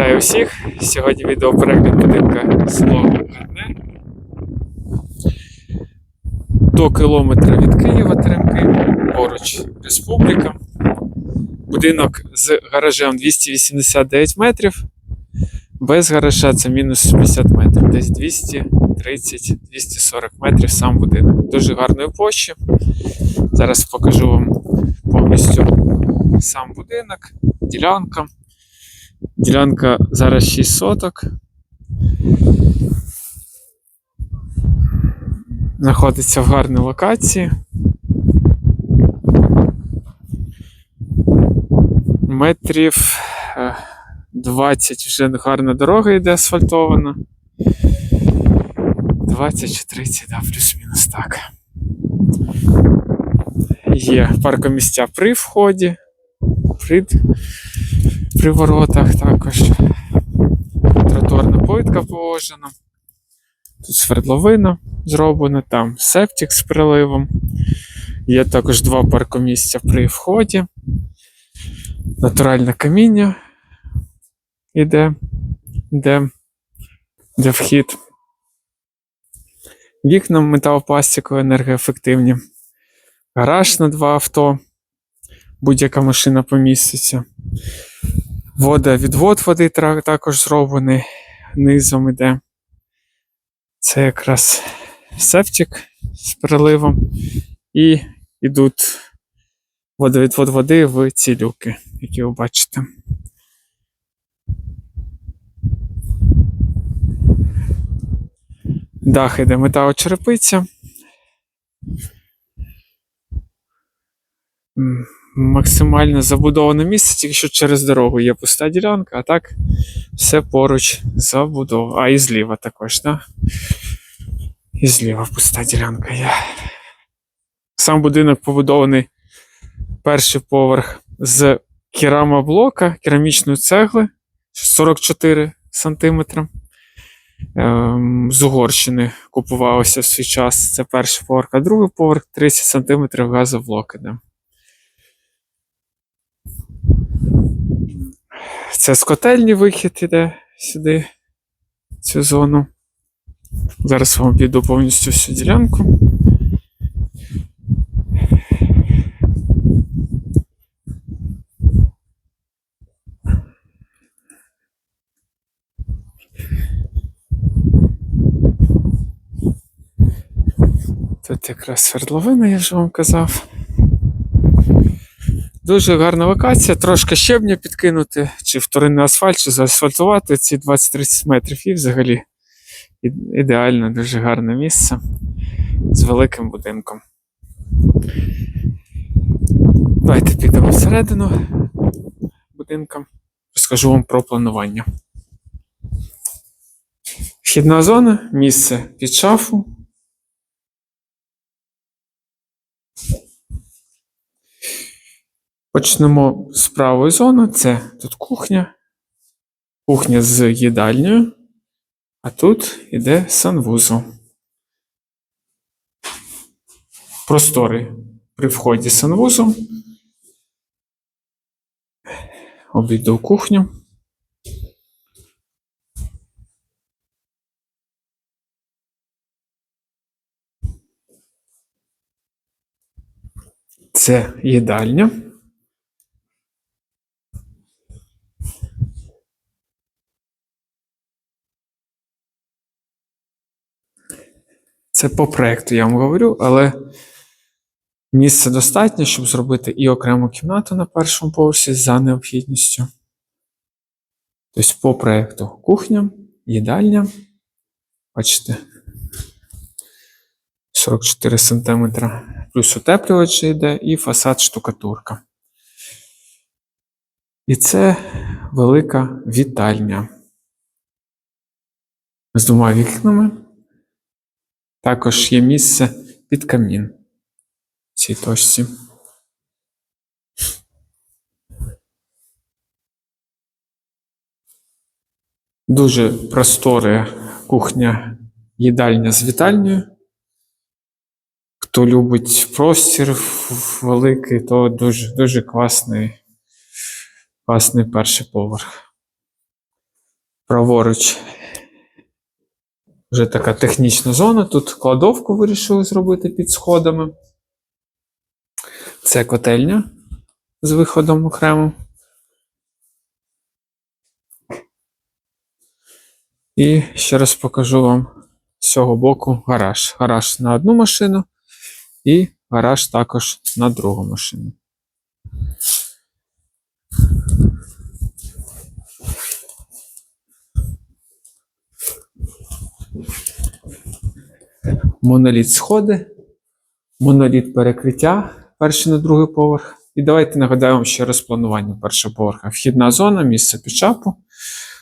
Вітаю всіх! Сьогодні відеоперегляд будинка село Гарне. До кілометра від Києва Теремки, поруч Республіка. Будинок з гаражем 289 метрів. Без гаража це мінус 50 метрів, десь 230-240 метрів сам будинок. Дуже гарної площі. Зараз покажу вам повністю сам будинок, ділянка. Ділянка зараз 6 соток. Знаходиться в гарній локації. Метрів е, 20 вже гарна дорога йде асфальтована. 20 чи 30, да, плюс-мінус так. Є паркомістя при вході, при, при воротах також. Тротуарна плитка положена. Тут свердловина зроблена, там септик з приливом. Є також два паркомісця при вході. Натуральне каміння іде, де, де вхід. Вікна металопластикові енергоефективні. Гараж на два авто. Будь-яка машина поміститься. Вода, відвод води також зроблений низом іде. Це якраз септик з переливом. І йдуть водовідвод води в ці люки, які ви бачите. Дах іде металочерепиця. Максимально забудоване місце, тільки що через дорогу є пуста ділянка, а так все поруч забудова. А і зліва також, так? Да? І зліва пуста ділянка є. Сам будинок побудований перший поверх з керамоблока, керамічної цегли 44 см. Ем, з Угорщини купувалося в свій час. Це перший поверх, а другий поверх 30 см газоблок іде. Це з котельні вихід іде сюди, в цю зону. Зараз вам піду повністю всю ділянку. Тут якраз свердловина, я вже вам казав. Дуже гарна локація, трошки щебня підкинути, чи вторинний асфальт, чи заасфальтувати ці 20-30 метрів. І взагалі ідеально, дуже гарне місце з великим будинком. Давайте підемо всередину будинка. Розкажу вам про планування. Вхідна зона, місце під шафу. Почнемо з правої зони. Це тут кухня. Кухня з їдальнею. А тут іде санвузол. Простори при вході санвузол. Обійду кухню. Це їдальня. Це по проекту, я вам говорю, але місця достатньо, щоб зробити і окрему кімнату на першому поверсі за необхідністю. Тобто, по проекту кухня, їдальня. Бачите, 44 см. Плюс утеплювач йде і фасад штукатурка. І це велика вітальня. З двома вікнами. Також є місце під камін в цій точці. Дуже просторе кухня, їдальня з вітальнею. Хто любить простір великий, то дуже, дуже класний, класний перший поверх. Праворуч вже така технічна зона. Тут кладовку вирішили зробити під сходами. Це котельня з виходом окремо. І ще раз покажу вам з цього боку гараж. Гараж на одну машину і гараж також на другу машину. Моноліт сходи, моноліт перекриття, перший на другий поверх. І давайте нагадаю вам ще раз планування першого поверха. Вхідна зона, місце під шапу,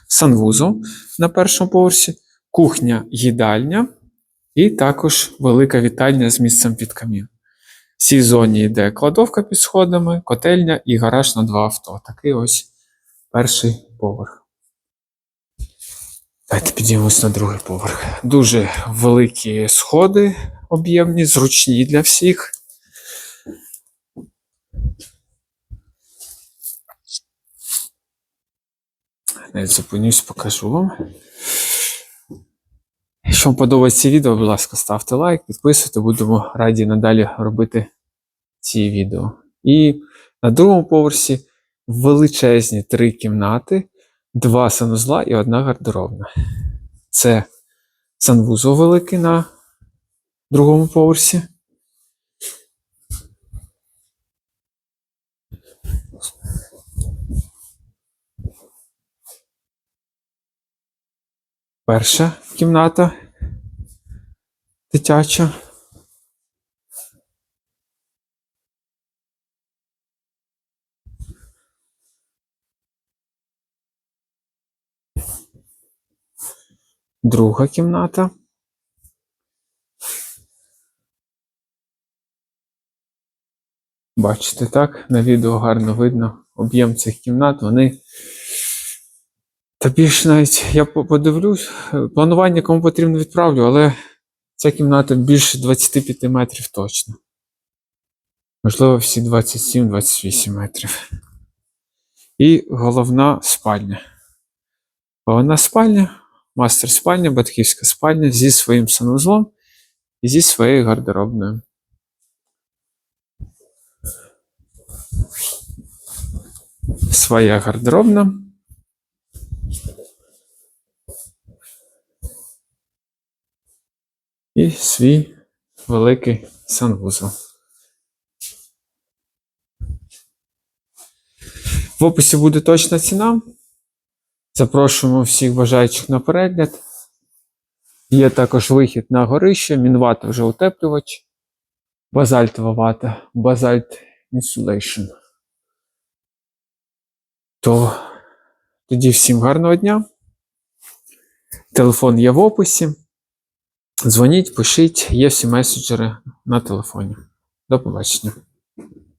санвузол на першому поверсі, кухня, їдальня і також велика вітальня з місцем під камін. В цій зоні йде кладовка під сходами, котельня і гараж на два авто. Такий ось перший поверх. Давайте підіймемось на другий поверх. Дуже великі сходи об'ємні, зручні для всіх. Навіть зупинюсь, покажу вам. Якщо вам подобається відео, будь ласка, ставте лайк, підписуйте, будемо раді надалі робити ці відео. І на другому поверсі величезні три кімнати, два санузла і одна гардеробна. Це санвузол великий на другому поверсі. Перша кімната дитяча. Друга кімната. Бачите, так, на відео гарно видно об'єм цих кімнат. Вони. Та більш навіть я подивлюсь, планування кому потрібно відправлю, але ця кімната більше 25 метрів точно. Можливо, всі 27-28 метрів. І головна спальня. Головна спальня, мастер спальня, батьківська спальня зі своїм санузлом і зі своєю гардеробною. Своя гардеробна. І свій великий санвузол. В описі буде точна ціна. Запрошуємо всіх бажаючих на перегляд. Є також вихід на горище, мінвата вже утеплювач, базальтова вата, базальт Insulation. То тоді всім гарного дня. Телефон є в описі. Дзвоніть, пишіть, є всі меседжери на телефоні. До побачення.